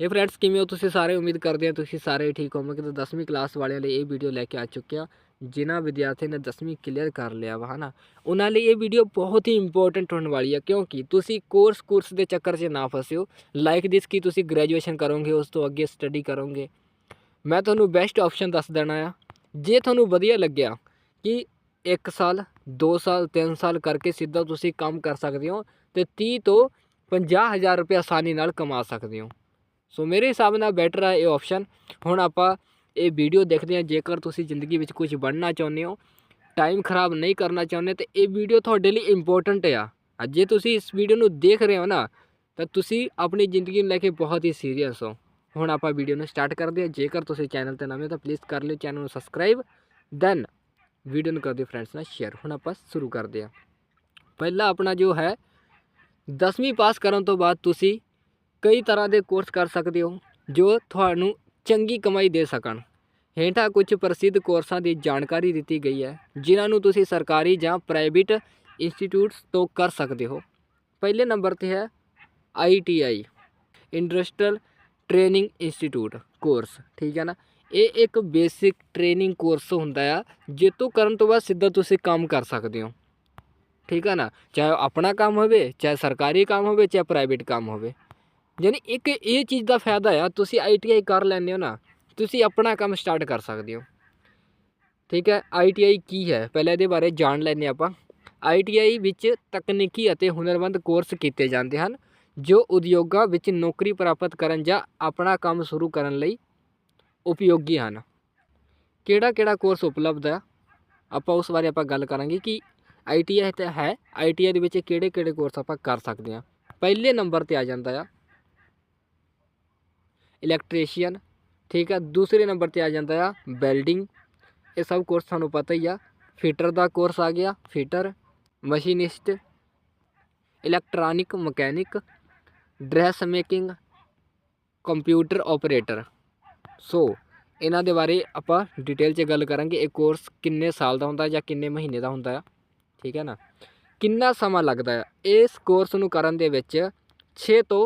ਇਹ ਫਰੈਂਡਸ ਕਿਵੇਂ ਹੋ ਤੁਸੀਂ ਸਾਰੇ? ਉਮੀਦ ਕਰਦੇ ਹਾਂ ਤੁਸੀਂ ਸਾਰੇ ਠੀਕ ਹੋਵੋਗੇ ਤਾਂ 10ਵੀਂ ਕਲਾਸ ਵਾਲਿਆਂ ਲਈ ਇਹ ਵੀਡੀਓ ਲੈ ਕੇ ਆ ਚੁੱਕਿਆ ਜਿਨ੍ਹਾਂ ਵਿਦਿਆਰਥੀਆਂ ਨੇ 10ਵੀਂ ਕਲੀਅਰ ਕਰ ਲਿਆ ਵਾ, ਹਨਾ? ਉਹਨਾਂ ਲਈ ਇਹ ਵੀਡੀਓ ਬਹੁਤ ਹੀ ਇੰਪੋਰਟੈਂਟ ਹੋਣ ਵਾਲੀ ਹੈ ਕਿਉਂਕਿ ਤੁਸੀਂ ਕੋਰਸ ਕੋਰਸ ਦੇ ਚੱਕਰ 'ਚ ਨਾ ਫਸਿਓ ਲਾਈਕ ਦਿਸ ਕਿ ਤੁਸੀਂ ਗ੍ਰੈਜੂਏਸ਼ਨ ਕਰੋਗੇ, ਉਸ ਤੋਂ ਅੱਗੇ ਸਟੱਡੀ ਕਰੋਗੇ। ਮੈਂ ਤੁਹਾਨੂੰ ਬੈਸਟ ਆਪਸ਼ਨ ਦੱਸ ਦੇਣਾ ਆ, ਜੇ ਤੁਹਾਨੂੰ ਵਧੀਆ ਲੱਗਿਆ ਕਿ 1 ਸਾਲ 2 ਸਾਲ 3 ਸਾਲ ਕਰਕੇ ਸਿੱਧਾ ਤੁਸੀਂ ਕੰਮ ਕਰ ਸਕਦੇ ਹੋ ਤੇ 30 ਤੋਂ 50000 ਰੁਪਏ ਆਸਾਨੀ ਨਾਲ ਕਮਾ ਸਕਦੇ ਹੋ। ਸੋ ਮੇਰੇ ਹਿਸਾਬ ਨਾਲ ਬੈਟਰ ਹੈ ਇਹ ਆਪਸ਼ਨ ਹੁਣ ਆਪਾਂ ਇਹ ਵੀਡੀਓ ਦੇਖਦੇ ਹਾਂ, ਜੇਕਰ ਤੁਸੀਂ ਜ਼ਿੰਦਗੀ ਵਿੱਚ ਕੁਝ ਬਣਨਾ ਚਾਹੁੰਦੇ ਹੋ ਟਾਈਮ ਖਰਾਬ ਨਹੀਂ ਕਰਨਾ ਚਾਹੁੰਦੇ, ਤੇ ਇਹ ਵੀਡੀਓ ਤੁਹਾਡੇ ਲਈ ਇੰਪੋਰਟੈਂਟ ਆ। ਜੇ ਤੁਸੀਂ ਇਸ ਵੀਡੀਓ ਨੂੰ ਦੇਖ ਰਹੇ ਹੋ ਨਾ, ਤਾਂ ਤੁਸੀਂ ਆਪਣੀ ਜ਼ਿੰਦਗੀ ਨੂੰ ਲੈ ਕੇ ਬਹੁਤ ਹੀ ਸੀਰੀਅਸ ਹੋ। ਹੁਣ ਆਪਾਂ ਵੀਡੀਓ ਨੂੰ ਸਟਾਰਟ ਕਰਦੇ ਹਾਂ। ਜੇਕਰ ਤੁਸੀਂ ਚੈਨਲ ਤੇ ਨਵੇਂ ਹੋ, ਤਾਂ ਪਲੀਜ਼ ਕਰ ਲਿਓ ਚੈਨਲ ਨੂੰ ਸਬਸਕ੍ਰਾਈਬ ਦੈਨ ਵੀਡੀਓ ਨੂੰ ਕਰ ਦਿਓ ਫਰੈਂਡਸ ਨਾਲ ਸ਼ੇਅਰ ਹੁਣ ਆਪਾਂ ਸ਼ੁਰੂ ਕਰਦੇ ਹਾਂ। ਪਹਿਲਾ ਆਪਣਾ ਜੋ ਹੈ 10ਵੀਂ ਪਾਸ ਕਰਨ ਤੋਂ ਬਾਅਦ ਤੁਸੀਂ ਕਈ ਤਰ੍ਹਾਂ ਦੇ ਕੋਰਸ ਕਰ ਸਕਦੇ ਹੋ, ਜੋ ਤੁਹਾਨੂੰ ਚੰਗੀ ਕਮਾਈ ਦੇ ਸਕਣ। ਹੇਠਾਂ ਕੁਝ ਪ੍ਰਸਿੱਧ ਕੋਰਸਾਂ ਦੀ ਜਾਣਕਾਰੀ ਦਿੱਤੀ ਗਈ ਹੈ, ਜਿਨ੍ਹਾਂ ਨੂੰ ਤੁਸੀਂ ਸਰਕਾਰੀ ਜਾਂ ਪ੍ਰਾਈਵੇਟ ਇੰਸਟੀਚਿਊਟਸ ਤੋਂ ਕਰ ਸਕਦੇ ਹੋ। ਪਹਿਲੇ ਨੰਬਰ ਤੇ ਹੈ ITI industrial training institute course ਠੀਕ ਹੈ ਨਾ? ਇਹ ਇੱਕ ਬੇਸਿਕ ਟ੍ਰੇਨਿੰਗ ਕੋਰਸ ਹੁੰਦਾ ਆ ਜਿੱਤੋਂ ਕਰਨ ਤੋਂ ਬਾਅਦ ਸਿੱਧਾ ਤੁਸੀਂ ਕੰਮ ਕਰ ਸਕਦੇ ਹੋ। ਠੀਕ ਹੈ ਨਾ? ਚਾਹੇ ਉਹ ਆਪਣਾ ਕੰਮ ਹੋਵੇ, ਚਾਹੇ ਸਰਕਾਰੀ ਕੰਮ ਹੋਵੇ, ਚਾਹੇ ਪ੍ਰਾਈਵੇਟ ਕੰਮ ਹੋਵੇ। ਯਾਨੀ ਇੱਕ ਇਹ ਚੀਜ਼ ਦਾ ਫਾਇਦਾ ਆ, ਤੁਸੀਂ ਆਈਟੀਆਈ ਕਰ ਲੈਂਦੇ ਹੋ ਨਾ, ਤੁਸੀਂ ਆਪਣਾ ਕੰਮ ਸਟਾਰਟ ਕਰ ਸਕਦੇ ਹੋ। ਠੀਕ ਹੈ ਆਈਟੀਆਈ ਕੀ ਹੈ? ਪਹਿਲਾਂ ਇਹਦੇ ਬਾਰੇ ਜਾਣ ਲੈਂਦੇ ਆਪਾਂ। ਆਈਟੀਆਈ ਵਿੱਚ ਤਕਨੀਕੀ ਅਤੇ ਹੁਨਰਮੰਦ ਕੋਰਸ ਕੀਤੇ ਜਾਂਦੇ ਹਨ, ਜੋ ਉਦਯੋਗਾਂ ਵਿੱਚ ਨੌਕਰੀ ਪ੍ਰਾਪਤ ਕਰਨ ਜਾਂ ਆਪਣਾ ਕੰਮ ਸ਼ੁਰੂ ਕਰਨ ਲਈ ਉਪਯੋਗੀ ਹਨ। ਕਿਹੜਾ ਕਿਹੜਾ ਕੋਰਸ ਉਪਲਬਧ ਹੈ ਆਪਾਂ ਉਸ ਬਾਰੇ ਆਪਾਂ ਗੱਲ ਕਰਾਂਗੇ ਕਿ ਆਈਟੀਆਈ ਤਾਂ ਹੈ ਆਈਟੀਆਈ ਦੇ ਵਿੱਚ ਕਿਹੜੇ ਕਿਹੜੇ ਕੋਰਸ ਆਪਾਂ ਕਰ ਸਕਦੇ ਹਾਂ। ਪਹਿਲੇ ਨੰਬਰ ਤੇ ਆ ਜਾਂਦਾ ਆ। ਇਲੈਕਟ੍ਰੀਸ਼ੀਅਨ ਠੀਕ ਆ? ਦੂਸਰੇ ਨੰਬਰ ਤੇ ਆ ਜਾਂਦਾ ਆ ਵੈਲਡਿੰਗ ਇਹ ਸਭ ਕੋਰਸ ਤੁਹਾਨੂੰ ਪਤਾ ਹੀ ਆ। ਫਿਟਰ ਦਾ ਕੋਰਸ ਆ ਗਿਆ fitter machinist electronic mechanic dress making computer operator so ਇਹਨਾਂ ਦੇ ਬਾਰੇ ਆਪਾਂ ਡਿਟੇਲ 'ਚ ਗੱਲ ਕਰਾਂਗੇ, ਇਹ ਕੋਰਸ ਕਿੰਨੇ ਸਾਲ ਦਾ ਹੁੰਦਾ ਜਾਂ ਕਿੰਨੇ ਮਹੀਨੇ ਦਾ ਹੁੰਦਾ ਆ। ਠੀਕ ਹੈ ਨਾ? ਕਿੰਨਾ ਸਮਾਂ ਲੱਗਦਾ ਆ? ਇਸ ਕੋਰਸ ਨੂੰ ਕਰਨ ਦੇ ਵਿੱਚ 6 ਤੋਂ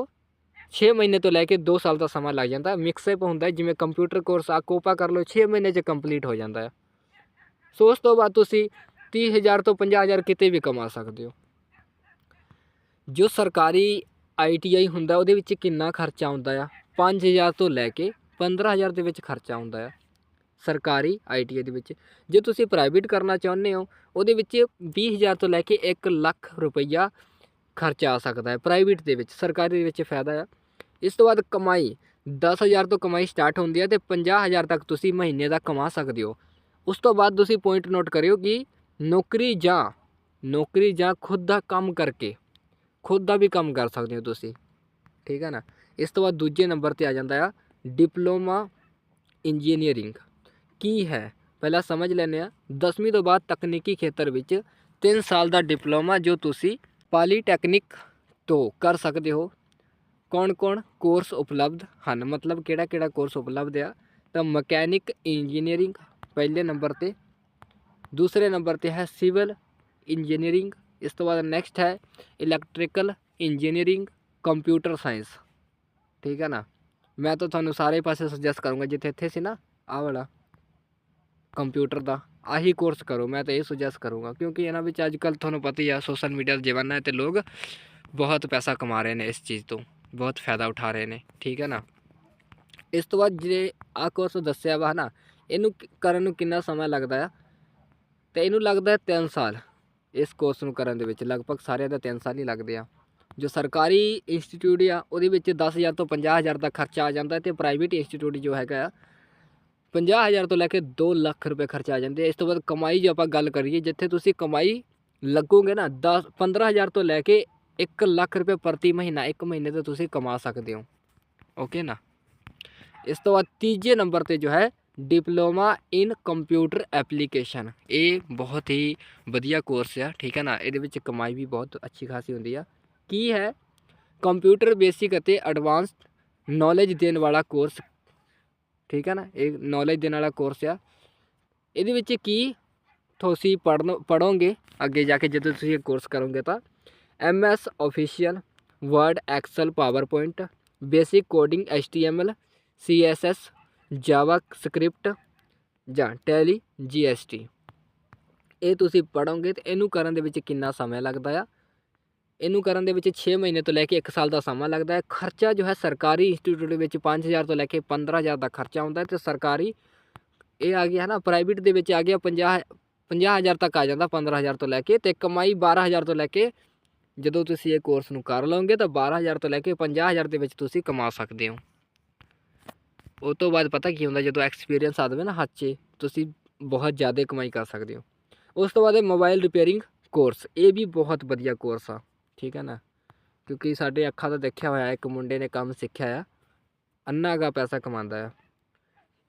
6 ਮਹੀਨੇ ਤੋਂ ਲੈ ਕੇ 2 ਸਾਲ ਦਾ ਸਮਾਂ ਲੱਗ ਜਾਂਦਾ। ਮਿਕਸਅਪ ਹੁੰਦਾ ਜਿਵੇਂ ਕੰਪਿਊਟਰ ਕੋਰਸ ਆ, ਕੋਪਾ ਕਰ ਲਓ 6 ਮਹੀਨੇ 'ਚ ਕੰਪਲੀਟ ਹੋ ਜਾਂਦਾ ਹੈ। ਸੋ ਉਸ ਤੋਂ ਬਾਅਦ ਤੁਸੀਂ 30000 ਤੋਂ 50000 ਕਿਤੇ ਵੀ ਕਮਾ ਸਕਦੇ ਹੋ। ਜੋ ਸਰਕਾਰੀ ਆਈਟੀਆਈ ਹੁੰਦਾ, ਉਹਦੇ ਵਿੱਚ ਕਿੰਨਾ ਖਰਚਾ ਆਉਂਦਾ ਆ? 5000 ਤੋਂ ਲੈ ਕੇ 15000 ਦੇ ਵਿੱਚ ਖਰਚਾ ਆਉਂਦਾ ਆ। ਸਰਕਾਰੀ ਆਈਟੀਆਈ ਦੇ ਵਿੱਚ। ਜੇ ਤੁਸੀਂ ਪ੍ਰਾਈਵੇਟ ਕਰਨਾ ਚਾਹੁੰਦੇ ਹੋ, ਉਹਦੇ ਵਿੱਚ 20000 ਤੋਂ ਲੈ ਕੇ 1 ਲੱਖ ਰੁਪਈਆ ਖਰਚਾ ਆ ਸਕਦਾ ਹੈ। ਪ੍ਰਾਈਵੇਟ ਦੇ ਵਿੱਚ, ਸਰਕਾਰੀ ਦੇ ਵਿੱਚ ਫਾਇਦਾ ਆ। ਇਸ ਤੋਂ ਬਾਅਦ ਕਮਾਈ 10000 ਤੋਂ ਕਮਾਈ ਸਟਾਰਟ ਹੁੰਦੀ ਹੈ ਤੇ 50000 ਤੱਕ ਤੁਸੀਂ ਮਹੀਨੇ ਦਾ ਕਮਾ ਸਕਦੇ ਹੋ। ਉਸ ਤੋਂ ਬਾਅਦ ਤੁਸੀਂ ਪੁਆਇੰਟ ਨੋਟ ਕਰਿਓ ਕਿ ਨੌਕਰੀ ਜਾਂ ਨੌਕਰੀ ਜਾਂ ਖੁਦ ਦਾ ਕੰਮ ਕਰਕੇ, ਖੁਦ ਦਾ ਵੀ ਕੰਮ ਕਰ ਸਕਦੇ ਹੋ ਤੁਸੀਂ। ਠੀਕ ਹੈ ਨਾ? ਇਸ ਤੋਂ ਬਾਅਦ ਦੂਜੇ ਨੰਬਰ ਤੇ ਆ ਜਾਂਦਾ ਆ, ਡਿਪਲੋਮਾ ਇੰਜੀਨੀਅਰਿੰਗ। ਕੀ ਹੈ? ਪਹਿਲਾਂ ਸਮਝ ਲੈਂਦੇ ਆ 10ਵੀਂ ਤੋਂ ਬਾਅਦ ਤਕਨੀਕੀ ਖੇਤਰ ਵਿੱਚ 3 ਸਾਲ ਦਾ ਡਿਪਲੋਮਾ ਜੋ ਤੁਸੀਂ ਪਾਲੀਟੈਕਨਿਕ ਤੋਂ ਕਰ ਸਕਦੇ ਹੋ। ਕੌਣ-ਕੌਣ ਕੋਰਸ ਉਪਲਬਧ ਹਨ? ਮਤਲਬ ਕਿਹੜਾ-ਕਿਹੜਾ ਕੋਰਸ ਉਪਲਬਧ ਆ? ਤਾਂ ਮਕੈਨਿਕ ਇੰਜੀਨੀਅਰਿੰਗ ਪਹਿਲੇ ਨੰਬਰ ਤੇ। ਦੂਸਰੇ ਨੰਬਰ ਤੇ ਹੈ ਸਿਵਲ ਇੰਜੀਨੀਅਰਿੰਗ ਇਸ ਤੋਂ ਬਾਅਦ ਨੈਕਸਟ ਹੈ ਇਲੈਕਟ੍ਰੀਕਲ ਇੰਜੀਨੀਅਰਿੰਗ ਕੰਪਿਊਟਰ ਸਾਇੰਸ ਠੀਕ ਹੈ ਨਾ? ਮੈਂ ਤਾਂ ਤੁਹਾਨੂੰ ਸਾਰੇ ਪਾਸੇ ਸੁਜੈਸਟ ਕਰੂੰਗਾ, ਜਿੱਥੇ ਇੱਥੇ ਸੀ ਨਾ, ਆਹ ਵਾਲਾ। ਕੰਪਿਊਟਰ ਦਾ। ਆਹੀ ਕੋਰਸ ਕਰੋ, ਮੈਂ ਤਾਂ ਇਹ ਸੁਜੈਸਟ ਕਰੂੰਗਾ, ਕਿਉਂਕਿ ਇਹਨਾਂ ਵਿੱਚ ਅੱਜ ਕੱਲ੍ਹ ਤੁਹਾਨੂੰ ਪਤਾ ਹੀ ਆ ਸੋਸ਼ਲ ਮੀਡੀਆ ਦਾ ਜ਼ਮਾਨਾ ਹੈ ਤੇ ਲੋਕ ਬਹੁਤ ਪੈਸਾ ਕਮਾ ਰਹੇ ਨੇ ਇਸ ਚੀਜ਼ ਤੋਂ। ਬਹੁਤ ਫਾਇਦਾ ਉਠਾ ਰਹੇ ਨੇ, ਠੀਕ ਹੈ ਨਾ? ਇਸ ਤੋਂ ਬਾਅਦ ਜਿਹੜੇ ਆ ਕੋਰਸ ਦੱਸਿਆ ਵਾ ਨਾ ਇਹਨੂੰ ਕਰਨ ਨੂੰ ਕਿੰਨਾ ਸਮਾਂ ਲੱਗਦਾ ਆ? ਤੇ ਇਹਨੂੰ ਲੱਗਦਾ ਹੈ 3 ਸਾਲ, ਇਸ ਕੋਰਸ ਨੂੰ ਕਰਨ ਦੇ ਵਿੱਚ, ਲਗਭਗ ਸਾਰਿਆਂ ਦਾ 3 ਸਾਲ ਹੀ ਲੱਗਦੇ ਆ। ਜੋ ਸਰਕਾਰੀ ਇੰਸਟੀਚਿਊਟ ਆ, ਉਹਦੇ ਵਿੱਚ 10000 ਤੋਂ 50000 ਦਾ ਖਰਚਾ ਆ ਜਾਂਦਾ ਹੈ ਤੇ ਪ੍ਰਾਈਵੇਟ ਇੰਸਟੀਚਿਊਟ ਜੋ ਹੈਗਾ ਆ 50000 ਤੋਂ ਲੈ ਕੇ 2 ਲੱਖ ਰੁਪਏ ਖਰਚਾ ਆ ਜਾਂਦੇ ਆ। ਇਸ ਤੋਂ ਬਾਅਦ ਕਮਾਈ ਜੇ ਆਪਾਂ ਗੱਲ ਕਰੀਏ, ਜਿੱਥੇ ਤੁਸੀਂ ਕਮਾਈ ਲੱਗੋਗੇ ਨਾ 10 15000 ਤੋਂ ਲੈ ਕੇ 1 ਲੱਖ ਰੁਪਏ ਪ੍ਰਤੀ ਮਹੀਨਾ, ਇੱਕ ਮਹੀਨੇ ਤੇ ਤੁਸੀਂ ਕਮਾ ਸਕਦੇ ਹੋ। ਓਕੇ ਨਾ? ਇਸ ਤੋਂ ਬਾਅਦ ਤੀਜੇ ਨੰਬਰ ਤੇ ਜੋ ਹੈ, ਡਿਪਲੋਮਾ ਇਨ ਕੰਪਿਊਟਰ ਐਪਲੀਕੇਸ਼ਨ। ਇਹ ਬਹੁਤ ਹੀ ਵਧੀਆ ਕੋਰਸ ਆ, ਠੀਕ ਹੈ ਨਾ? ਇਹਦੇ ਵਿੱਚ ਕਮਾਈ ਵੀ ਬਹੁਤ ਅੱਛੀ ਖਾਸੀ ਹੁੰਦੀ ਆ। ਕੀ ਹੈ? ਕੰਪਿਊਟਰ ਬੇਸਿਕ ਅਤੇ ਐਡਵਾਂਸਡ ਨੌਲੇਜ ਦੇਣ ਵਾਲਾ ਕੋਰਸ। ਠੀਕ ਹੈ ਨਾ? ਇਹ ਨੌਲੇਜ ਦੇਣ ਵਾਲਾ ਕੋਰਸ ਆ। ਇਹਦੇ ਵਿੱਚ ਕੀ ਤੁਸੀਂ ਪੜ੍ਹਨ ਪੜੋਗੇ ਅੱਗੇ ਜਾ ਕੇ ਜਦੋਂ ਤੁਸੀਂ ਇਹ ਕੋਰਸ ਕਰੋਗੇ ਤਾਂ। M S official word Excel PowerPoint basic coding HTML CSS JavaScript ਜਾਂ ਟੈਲੀ ਜੀ ਐੱਸ ਟੀ ਇਹ ਤੁਸੀਂ ਪੜੋਗੇ ਤੇ ਇਹਨੂੰ ਕਰਨ ਦੇ ਵਿੱਚ ਕਿੰਨਾ ਸਮਾਂ ਲੱਗਦਾ ਆ? ਇਹਨੂੰ ਕਰਨ ਦੇ ਵਿੱਚ 6 ਮਹੀਨੇ ਤੋਂ ਲੈ ਕੇ 1 ਸਾਲ ਦਾ ਸਮਾਂ ਲੱਗਦਾ ਹੈ। ਖਰਚਾ ਜੋ ਹੈ ਸਰਕਾਰੀ ਇੰਸਟੀਚਿਊਟ ਦੇ ਵਿੱਚ 5000 ਤੋਂ ਲੈ ਕੇ 15000 ਦਾ ਖਰਚਾ ਹੁੰਦਾ ਹੈ ਤੇ ਸਰਕਾਰੀ ਇਹ ਆ ਗਿਆ ਨਾ, ਪ੍ਰਾਈਵੇਟ ਦੇ ਵਿੱਚ ਆ ਗਿਆ 50 50000 ਤੱਕ ਆ ਜਾਂਦਾ 15000 ਤੋਂ ਲੈ ਕੇ ਤੇ ਕਮਾਈ 12000 ਤੋਂ ਲੈ ਕੇ ਜਦੋਂ ਤੁਸੀਂ ਇਹ ਕੋਰਸ ਨੂੰ ਕਰ ਲਓਗੇ ਤਾਂ 12000 ਤੋਂ ਲੈ ਕੇ 50000 ਦੇ ਵਿੱਚ ਤੁਸੀਂ ਕਮਾ ਸਕਦੇ ਹੋ। ਉਹ ਤੋਂ ਬਾਅਦ ਪਤਾ ਕੀ ਹੁੰਦਾ, ਜਦੋਂ ਐਕਸਪੀਰੀਅੰਸ ਆ ਜਾਵੇ ਨਾ ਹੱਥ 'ਚ, ਤੁਸੀਂ ਬਹੁਤ ਜ਼ਿਆਦਾ ਕਮਾਈ ਕਰ ਸਕਦੇ ਹੋ। ਉਸ ਤੋਂ ਬਾਅਦ ਇਹ ਮੋਬਾਈਲ ਰਿਪੇਅਰਿੰਗ ਕੋਰਸ ਇਹ ਵੀ ਬਹੁਤ ਵਧੀਆ ਕੋਰਸ ਆ, ਠੀਕ ਹੈ ਨਾ? ਕਿਉਂਕਿ ਸਾਡੇ ਅੱਖਾਂ ਦਾ ਦੇਖਿਆ ਹੋਇਆ, ਇੱਕ ਮੁੰਡੇ ਨੇ ਕੰਮ ਸਿੱਖਿਆ ਆ, ਅੰਨਾ ਦਾ ਪੈਸਾ ਕਮਾਉਂਦਾ ਆ।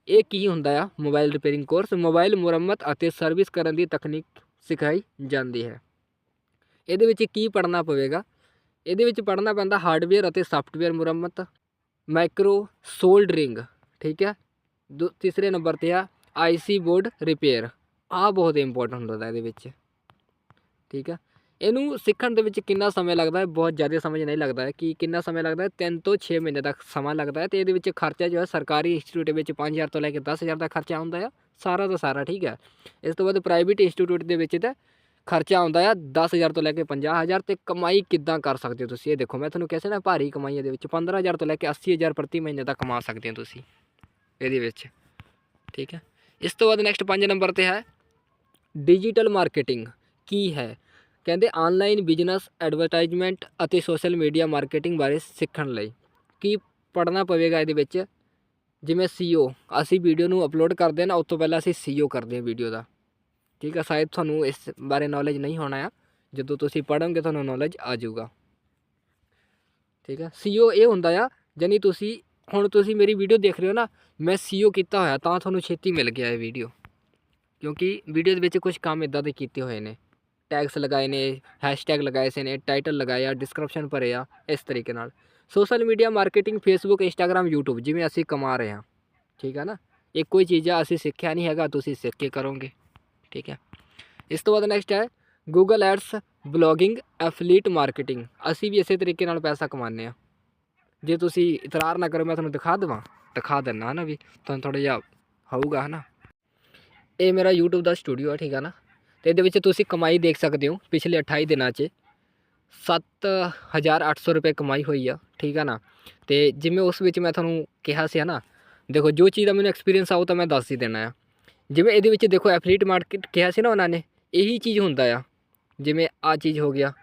ਇਹ ਕੀ ਹੁੰਦਾ ਆ? ਮੋਬਾਈਲ ਰਿਪੇਅਰਿੰਗ ਕੋਰਸ ਮੋਬਾਈਲ ਮੁਰੰਮਤ ਅਤੇ ਸਰਵਿਸ ਕਰਨ ਦੀ ਤਕਨੀਕ ਸਿਖਾਈ ਜਾਂਦੀ ਹੈ। ਇਹਦੇ ਵਿੱਚ ਕੀ ਪੜ੍ਹਨਾ ਪਵੇਗਾ? ਇਹਦੇ ਵਿੱਚ ਪੜ੍ਹਨਾ ਪੈਂਦਾ ਹਾਰਡਵੇਅਰ ਅਤੇ ਸੌਫਟਵੇਅਰ ਮੁਰੰਮਤ ਮਾਈਕਰੋ ਸੋਲਡਰਿੰਗ ਠੀਕ ਹੈ? ਦੂ, ਤੀਸਰੇ ਨੰਬਰ ਤੇ ਆ ਆਈਸੀ ਬੋਰਡ ਰਿਪੇਅਰ ਆ ਬਹੁਤ ਇੰਪੋਰਟੈਂਟ ਹੁੰਦਾ ਇਹਦੇ ਵਿੱਚ, ਠੀਕ ਹੈ? ਇਹਨੂੰ ਸਿੱਖਣ ਦੇ ਵਿੱਚ ਕਿੰਨਾ ਸਮਾਂ ਲੱਗਦਾ ਹੈ? ਬਹੁਤ ਜ਼ਿਆਦਾ ਸਮਝ ਨਹੀਂ ਲੱਗਦਾ ਹੈ ਕਿ ਕਿੰਨਾ ਸਮਾਂ ਲੱਗਦਾ ਹੈ? 3 ਤੋਂ 6 ਮਹੀਨੇ ਤੱਕ ਸਮਾਂ ਲੱਗਦਾ ਹੈ ਤੇ ਇਹਦੇ ਵਿੱਚ ਖਰਚਾ ਜੋ ਹੈ ਸਰਕਾਰੀ ਇੰਸਟੀਚਿਊਟ ਵਿੱਚ 5000 ਤੋਂ ਲੈ ਕੇ 10000 ਦਾ ਖਰਚਾ ਹੁੰਦਾ ਆ ਸਾਰਾ ਦਾ ਸਾਰਾ, ਠੀਕ ਹੈ? ਇਸ ਤੋਂ ਬਾਅਦ ਪ੍ਰਾਈਵੇਟ ਇੰਸਟੀਚਿਊਟ ਦੇ ਵਿੱਚ ਤਾਂ ਖਰਚਾ ਆਉਂਦਾ ਆ 10000 ਤੋਂ ਲੈ ਕੇ 50000 ਤੇ ਕਮਾਈ ਕਿੱਦਾਂ ਕਰ ਸਕਦੇ ਹੋ ਤੁਸੀਂ? ਇਹ ਦੇਖੋ, ਮੈਂ ਤੁਹਾਨੂੰ ਕਹਿੰਦਾ ਨਾ ਭਾਰੀ ਕਮਾਈ ਇਹਦੇ ਵਿੱਚ 15000 ਤੋਂ ਲੈ ਕੇ 80000 ਪ੍ਰਤੀ ਮਹੀਨੇ ਤੱਕ ਕਮਾ ਸਕਦੇ ਹੋ ਤੁਸੀਂ ਇਹਦੇ ਵਿੱਚ, ਠੀਕ ਹੈ? ਇਸ ਤੋਂ ਬਾਅਦ ਨੈਕਸਟ 5 ਨੰਬਰ ਤੇ ਹੈ ਡਿਜੀਟਲ ਮਾਰਕੀਟਿੰਗ ਕੀ ਹੈ? ਕਹਿੰਦੇ ਆਨਲਾਈਨ ਬਿਜ਼ਨਸ ਐਡਵਰਟਾਈਜ਼ਮੈਂਟ ਅਤੇ ਸੋਸ਼ਲ ਮੀਡੀਆ ਮਾਰਕੀਟਿੰਗ ਬਾਰੇ ਸਿੱਖਣ ਲਈ। ਕੀ ਪੜ੍ਹਨਾ ਪਵੇਗਾ ਇਹਦੇ ਵਿੱਚ? ਜਿਵੇਂ ਸੀਓ ਅਸੀਂ ਵੀਡੀਓ ਨੂੰ ਅਪਲੋਡ ਕਰਦੇ ਹਾਂ ਨਾ, ਉਸ ਤੋਂ ਪਹਿਲਾਂ ਅਸੀਂ ਸੀਓ ਕਰਦੇ ਹਾਂ ਵੀਡੀਓ ਦਾ। ਠੀਕ ਆ ਸ਼ਾਇਦ ਤੁਹਾਨੂੰ ਇਸ ਬਾਰੇ ਨੌਲੇਜ ਨਹੀਂ ਹੋਣਾ ਆ। ਜਦੋਂ ਤੁਸੀਂ ਪੜ੍ਹੋਗੇ, ਤੁਹਾਨੂੰ ਨੌਲੇਜ ਆ ਜਾਊਗਾ। ਠੀਕ ਹੈ ਸੀਓ ਇਹ ਹੁੰਦਾ ਆ ਜਾਨੀ ਤੁਸੀਂ, ਹੁਣ ਤੁਸੀਂ ਮੇਰੀ ਵੀਡੀਓ ਦੇਖ ਰਹੇ ਹੋ ਨਾ, ਮੈਂ ਸੀਓ ਕੀਤਾ ਹੋਇਆ, ਤਾਂ ਤੁਹਾਨੂੰ ਛੇਤੀ ਮਿਲ ਗਿਆ ਇਹ ਵੀਡੀਓ ਕਿਉਂਕਿ ਵੀਡੀਓ ਦੇ ਵਿੱਚ ਕੁਝ ਕੰਮ ਇਦਾਂ ਦੇ ਕੀਤੇ ਹੋਏ ਨੇ। ਟੈਗਸ ਲਗਾਏ ਨੇ ਹੈਸ਼ਟੈਗ ਲਗਾਏ ਸੇ ਨੇ ਟਾਈਟਲ ਲਗਾਇਆ ਡਿਸਕ੍ਰਿਪਸ਼ਨ ਭਰੇ ਆ, ਇਸ ਤਰੀਕੇ ਨਾਲ। Social media marketing Facebook Instagram YouTube ਜਿਵੇਂ ਅਸੀਂ ਕਮਾ ਰਹੇ ਹਾਂ। ਠੀਕ ਆ ਨਾ ਇਹ ਕੋਈ ਚੀਜ਼ ਆ, ਅਸੀਂ ਸਿੱਖਿਆ ਨਹੀਂ ਹੈਗਾ, ਤੁਸੀਂ ਸਿੱਖ ਕੇ ਕਰੋਗੇ। ਠੀਕ ਹੈ। ਇਸ ਤੋਂ ਬਾਅਦ ਨੈਕਸਟ ਹੈ Google ads blogging affiliate marketing ਅਸੀਂ ਵੀ ਇਸੇ ਤਰੀਕੇ ਨਾਲ ਪੈਸਾ ਕਮਾਉਂਦੇ ਆ ਜੇ ਤੁਸੀਂ ਇਤਰਾਰ ਨਾ ਕਰੋ, ਮੈਂ ਤੁਹਾਨੂੰ ਦਿਖਾ ਦੇਵਾਂ। ਦਿਖਾ ਦਿੰਨਾ ਨਾ ਵੀ, ਤੁਹਾਨੂੰ ਥੋੜਾ ਜਿਹਾ ਹੋਊਗਾ ਹਨਾ। ਇਹ ਮੇਰਾ YouTube ਦਾ ਸਟੂਡੀਓ ਹੈ ਠੀਕ ਹੈ ਨਾ। ਤੇ ਇਹਦੇ ਵਿੱਚ ਤੁਸੀਂ ਕਮਾਈ ਦੇਖ ਸਕਦੇ ਹੋ, ਪਿਛਲੇ 28 ਦਿਨਾਂ 'ਚ। 7800 ਰੁਪਏ ਕਮਾਈ ਹੋਈ ਆ, ਠੀਕ ਆ ਨਾ। ਤੇ ਜਿਵੇਂ ਉਸ ਵਿੱਚ ਮੈਂ ਤੁਹਾਨੂੰ ਕਿਹਾ ਸੀ, ਹਨਾ। ਦੇਖੋ, ਜੋ ਚੀਜ਼ ਦਾ ਮੈਨੂੰ ਐਕਸਪੀਰੀਅੰਸ ਆ ਉਹ ਤਾਂ ਮੈਂ ਦੱਸ ਹੀ ਦੇਣਾ ਆ। ਜਿਵੇਂ ਇਹਦੇ ਵਿੱਚ ਦੇਖੋ ਐਫਲੀਟ ਮਾਰਕੀਟ ਕਿਹਾ ਸੀ ਨਾ ਉਹਨਾਂ ਨੇ, ਇਹੀ ਚੀਜ਼ ਹੁੰਦਾ ਆ। ਜਿਵੇਂ ਆ ਚੀਜ਼ ਹੋ ਗਿਆ।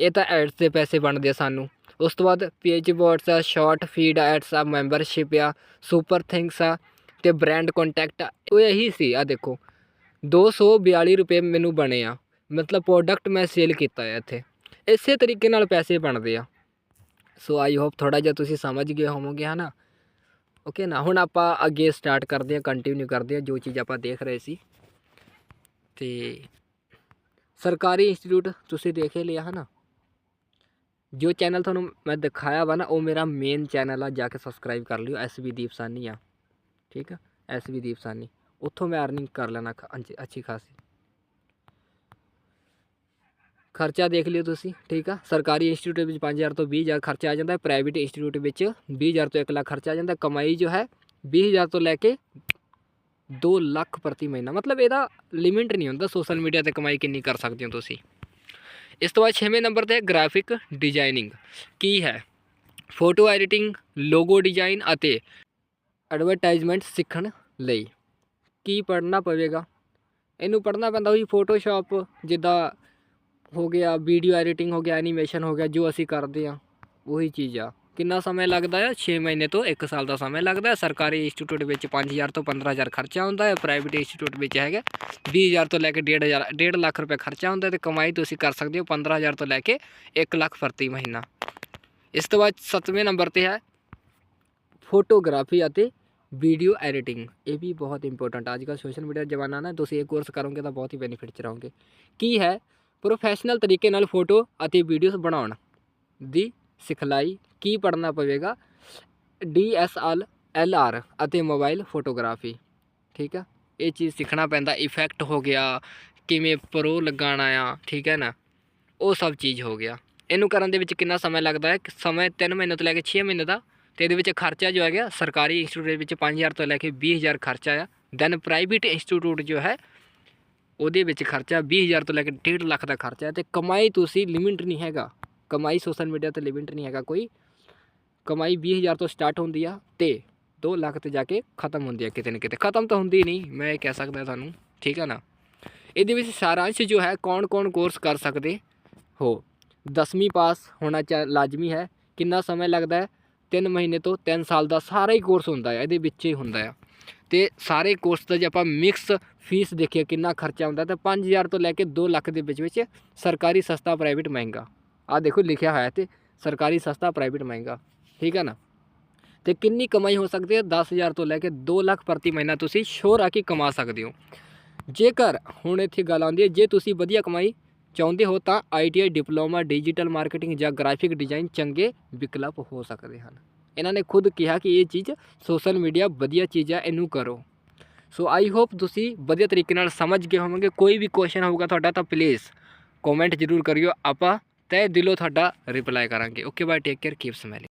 ਇਹ ਤਾਂ ਐਡਸ ਦੇ ਪੈਸੇ ਬਣਦੇ ਆ ਸਾਨੂੰ। ਉਸ ਤੋਂ ਬਾਅਦ ਪੇਜ ਬੋਰਡਸ ਆ, ਸ਼ਾਰਟ ਫੀਡ ਐਡਸ ਆ, ਮੈਂਬਰਸ਼ਿਪ ਆ, ਸੁਪਰ ਥਿੰਗਸ ਆ ਤੇ ਬ੍ਰਾਂਡ ਕੰਟੈਕਟ ਆ। ਉਹ ਇਹੀ ਸੀ ਆ ਦੇਖੋ। 242 ਰੁਪਏ ਮੈਨੂੰ ਬਣੇ ਆ। ਮਤਲਬ ਪ੍ਰੋਡਕਟ ਮੈਂ ਸੇਲ ਕੀਤਾ ਹੈ ਇੱਥੇ। ਇਸੇ ਤਰੀਕੇ ਨਾਲ ਪੈਸੇ ਬਣਦੇ ਆ। ਸੋ ਆਈ ਹੋਪ ਥੋੜਾ ਜਿਹਾ ਤੁਸੀਂ ਸਮਝ ਗਏ ਹੋਵੋਗੇ, ਹਨਾ? ਓਕੇ ਨਾ, ਹੁਣ ਆਪਾਂ ਅੱਗੇ ਸਟਾਰਟ ਕਰਦੇ ਹਾਂ ਕੰਟੀਨਿਊ ਕਰਦੇ ਹਾਂ ਜੋ ਚੀਜ਼ ਆਪਾਂ ਦੇਖ ਰਹੇ ਸੀ। ਤੇ ਸਰਕਾਰੀ ਇੰਸਟੀਚਿਊਟ ਤੁਸੀਂ ਦੇਖ ਹੀ ਲਿਆ, ਹਨਾ? ਜੋ ਚੈਨਲ ਤੁਹਾਨੂੰ ਮੈਂ ਦਿਖਾਇਆ ਵਾ ਨਾ, ਉਹ ਮੇਰਾ ਮੇਨ ਚੈਨਲ ਆ, ਜਾ ਕੇ ਸਬਸਕ੍ਰਾਈਬ ਕਰ ਲਿਓ ਐਸਵੀ ਦੀਪ ਸਾਨੀ ਆ। ਠੀਕ ਆ? ਐਸਵੀ ਦੀਪ ਸਾਨੀ। ਉੱਥੋਂ ਮੈਂ ਅਰਨਿੰਗ ਕਰ ਲੈਣਾ ਅੱਛੀ ਖਾਸੀ। ਖਰਚਾ ਦੇਖ ਲਿਓ ਤੁਸੀਂ, ਠੀਕ ਆ? ਸਰਕਾਰੀ ਇੰਸਟੀਚਿਊਟ ਵਿੱਚ 5000 ਤੋਂ 20000 ਖਰਚਾ ਆ ਜਾਂਦਾ ਹੈ ਪ੍ਰਾਈਵੇਟ ਇੰਸਟੀਚਿਊਟ ਵਿੱਚ 20000 ਤੋਂ 1 ਲੱਖ ਖਰਚਾ ਆ ਜਾਂਦਾ, ਕਮਾਈ ਜੋ ਹੈ 20000 ਤੋਂ ਲੈ ਕੇ 2 ਲੱਖ ਪ੍ਰਤੀ ਮਹੀਨਾ। ਮਤਲਬ ਇਹਦਾ ਲਿਮਿਟ ਨਹੀਂ ਹੁੰਦਾ ਸੋਸ਼ਲ ਮੀਡੀਆ ਤੇ ਕਮਾਈ ਕਿੰਨੀ ਕਰ ਸਕਦੇ ਹੋ ਤੁਸੀਂ। ਇਸ ਤੋਂ ਬਾਅਦ 6ਵੇਂ ਨੰਬਰ ਤੇ ਗ੍ਰਾਫਿਕ ਡਿਜ਼ਾਈਨਿੰਗ ਕੀ ਹੈ? ਫੋਟੋ ਐਡੀਟਿੰਗ ਲੋਗੋ ਡਿਜ਼ਾਈਨ ਅਤੇ ਐਡਵਰਟਾਈਜ਼ਮੈਂਟ ਸਿੱਖਣ ਲਈ। ਕੀ ਪੜ੍ਹਨਾ ਪਵੇਗਾ? ਇਹਨੂੰ ਪੜ੍ਹਨਾ ਪੈਂਦਾ ਹੋਈ ਫੋਟੋਸ਼ਾਪ ਜਿੱਦਾਂ ਹੋ ਗਿਆ ਵੀਡੀਓ ਐਡੀਟਿੰਗ ਹੋ ਗਿਆ ਐਨੀਮੇਸ਼ਨ ਹੋ ਗਿਆ, ਜੋ ਅਸੀਂ ਕਰਦੇ ਆ ਉਹੀ ਚੀਜ਼ ਆ। ਕਿੰਨਾ ਸਮਾਂ ਲੱਗਦਾ ਹੈ 6 ਮਹੀਨੇ ਤੋਂ 1 ਸਾਲ ਦਾ ਸਮਾਂ ਲੱਗਦਾ ਹੈ ਸਰਕਾਰੀ ਇੰਸਟੀਚਿਊਟ ਵਿੱਚ 5000 ਤੋਂ 15000 ਖਰਚਾ ਹੁੰਦਾ ਹੈ ਪ੍ਰਾਈਵੇਟ ਇੰਸਟੀਚਿਊਟ ਵਿੱਚ ਹੈਗਾ। 20000 ਤੋਂ ਲੈ ਕੇ 1500 1.5 ਲੱਖ ਰੁਪਏ ਖਰਚਾ ਹੁੰਦਾ ਹੈ ਤੇ ਕਮਾਈ ਤੁਸੀਂ ਕਰ ਸਕਦੇ ਹੋ 15000 ਤੋਂ ਲੈ ਕੇ 1 ਲੱਖ ਪ੍ਰਤੀ ਮਹੀਨਾ। ਇਸ ਤੋਂ ਬਾਅਦ 7ਵੇਂ ਨੰਬਰ ਤੇ ਹੈ ਫੋਟੋਗ੍ਰਾਫੀ ਅਤੇ ਵੀਡੀਓ ਐਡੀਟਿੰਗ ਇਹ ਵੀ ਬਹੁਤ ਇੰਪੋਰਟੈਂਟ ਅੱਜ ਕੱਲ੍ਹ ਸੋਸ਼ਲ ਮੀਡੀਆ ਜ਼ਮਾਨਾ ਨਾ, ਤੁਸੀਂ ਇਹ ਕੋਰਸ ਕਰੋਗੇ ਤਾਂ ਬਹੁਤ ਹੀ ਬੈਨੀਫਿਟ ਚ ਰਹੋਗੇ। ਕੀ ਹੈ? ਪ੍ਰੋਫੈਸ਼ਨਲ ਤਰੀਕੇ ਨਾਲ ਫੋਟੋ ਅਤੇ ਵੀਡੀਓਜ਼ ਬਣਾਉਣ ਦੀ ਸਿਖਲਾਈ ਕੀ ਪੜ੍ਹਨਾ ਪਵੇਗਾ? ਡੀਐਸਐਲ ਐਲਆਰ ਅਤੇ ਮੋਬਾਈਲ ਫੋਟੋਗ੍ਰਾਫੀ ਠੀਕ ਆ? ਇਹ ਚੀਜ਼ ਸਿੱਖਣਾ ਪੈਂਦਾ ਇਫੈਕਟ ਹੋ ਗਿਆ, ਕਿਵੇਂ ਪ੍ਰੋ ਲਗਾਉਣਾ ਆ, ਠੀਕ ਹੈ ਨਾ? ਉਹ ਸਭ ਚੀਜ਼ ਹੋ ਗਿਆ। ਇਹਨੂੰ ਕਰਨ ਦੇ ਵਿੱਚ ਕਿੰਨਾ ਸਮਾਂ ਲੱਗਦਾ ਹੈ? ਕਿ ਸਮਾਂ 3 ਮਹੀਨੇ ਤੋਂ ਲੈ ਕੇ 6 ਮਹੀਨੇ ਦਾ। ਤੇ ਇਹਦੇ ਵਿੱਚ ਖਰਚਾ ਜੋ ਹੈਗਾ, ਸਰਕਾਰੀ ਇੰਸਟੀਚਿਊਟ ਦੇ ਵਿੱਚ 5000 ਤੋਂ ਲੈ ਕੇ 20000 ਖਰਚਾ ਆ। ਦੈਨ ਪ੍ਰਾਈਵੇਟ ਇੰਸਟੀਚਿਊਟ ਜੋ ਹੈ ਉਹਦੇ ਵਿੱਚ ਖਰਚਾ 20000 ਤੋਂ ਲੈ ਕੇ 1.5 ਲੱਖ ਦਾ ਖਰਚਾ ਹੈ ਤੇ ਕਮਾਈ ਤੁਸੀਂ ਲਿਮਿਟ ਨਹੀਂ ਹੈਗਾ। ਕਮਾਈ ਸੋਸ਼ਲ ਮੀਡੀਆ ਤੇ ਲਿਮਿਟ ਨਹੀਂ ਹੈਗਾ ਕੋਈ। ਕਮਾਈ 20000 ਤੋਂ ਸਟਾਰਟ ਹੁੰਦੀ ਆ ਤੇ 2 ਲੱਖ ਤੇ ਜਾ ਕੇ ਖਤਮ ਹੁੰਦੀ ਆ ਕਿਤੇ ਨਾ ਕਿਤੇ। ਖਤਮ ਤਾਂ ਹੁੰਦੀ ਨਹੀਂ, ਮੈਂ ਇਹ ਕਹਿ ਸਕਦਾ ਤੁਹਾਨੂੰ। ਠੀਕ ਆ ਨਾ? ਇਹਦੇ ਵਿੱਚ ਸਾਰਾਂਸ਼ ਜੋ ਹੈ ਕੌਣ-ਕੌਣ ਕੋਰਸ ਕਰ ਸਕਦੇ? ਹੋ 10ਵੀਂ ਪਾਸ ਹੋਣਾ ਚਾ ਲਾਜ਼ਮੀ ਹੈ। ਕਿੰਨਾ ਸਮਾਂ ਲੱਗਦਾ ਹੈ? 3 ਮਹੀਨੇ ਤੋਂ 3 ਸਾਲ ਦਾ ਸਾਰਾ ਹੀ ਕੋਰਸ ਹੁੰਦਾ ਹੈ ਇਹਦੇ ਵਿੱਚ ਹੀ ਹੁੰਦਾ ਆ। ਤੇ ਸਾਰੇ ਕੋਰਸ ਦਾ ਜੇ ਆਪਾਂ ਮਿਕਸ ਫੀਸ ਦੇਖੀਏ ਕਿੰਨਾ ਖਰਚਾ ਹੁੰਦਾ ਤਾਂ 5000 ਤੋਂ ਲੈ ਕੇ 2 ਲੱਖ ਦੇ ਵਿੱਚ ਵਿੱਚ ਸਰਕਾਰੀ ਸਸਤਾ ਪ੍ਰਾਈਵੇਟ ਮਹਿੰਗਾ। ਆ ਦੇਖੋ ਲਿਖਿਆ ਹੋਇਆ ਤੇ ਸਰਕਾਰੀ ਸਸਤਾ ਪ੍ਰਾਈਵੇਟ ਮਹਿੰਗਾ, ਠੀਕ ਹੈ ਨਾ? ਤੇ ਕਿੰਨੀ ਕਮਾਈ ਹੋ ਸਕਦੀ ਹੈ? 10000 ਤੋਂ ਲੈ ਕੇ 2 ਲੱਖ ਪ੍ਰਤੀ ਮਹੀਨਾ ਤੁਸੀਂ ਸ਼ੋਰ ਆ ਕੇ ਕਮਾ ਸਕਦੇ ਹੋ। ਜੇਕਰ ਹੁਣ ਇੱਥੇ ਗੱਲ ਆਉਂਦੀ ਹੈ, ਜੇ ਤੁਸੀਂ ਵਧੀਆ ਕਮਾਈ ਚਾਹੁੰਦੇ ਹੋ, ਤਾਂ ਆਈਟੀਆਈ ਡਿਪਲੋਮਾ ਡਿਜੀਟਲ ਮਾਰਕੀਟਿੰਗ ਜਾਂ ਗ੍ਰਾਫਿਕ ਡਿਜ਼ਾਈਨ ਚੰਗੇ ਵਿਕਲਪ ਹੋ ਸਕਦੇ ਹਨ। ਇਹਨਾਂ ਨੇ ਖੁਦ ਕਿਹਾ ਕਿ ਇਹ ਚੀਜ਼ ਸੋਸ਼ਲ ਮੀਡੀਆ ਵਧੀਆ ਚੀਜ਼ ਹੈ ਇਹਨੂੰ ਕਰੋ। ਸੋ ਆਈ ਹੋਪ ਤੁਸੀਂ ਵਧੀਆ ਤਰੀਕੇ ਨਾਲ ਸਮਝ ਗਏ ਹੋਵੋਗੇ। ਕੋਈ ਵੀ ਕੁਐਸਚਨ ਹੋਊਗਾ ਤੁਹਾਡਾ ਤਾਂ ਪਲੀਜ਼ ਕਮੈਂਟ ਜ਼ਰੂਰ ਕਰਿਓ। ਆਪਾਂ ਤਹਿ ਦਿਲੋਂ ਤੁਹਾਡਾ ਰਿਪਲਾਈ ਕਰਾਂਗੇ। Okay bye take care keep smiling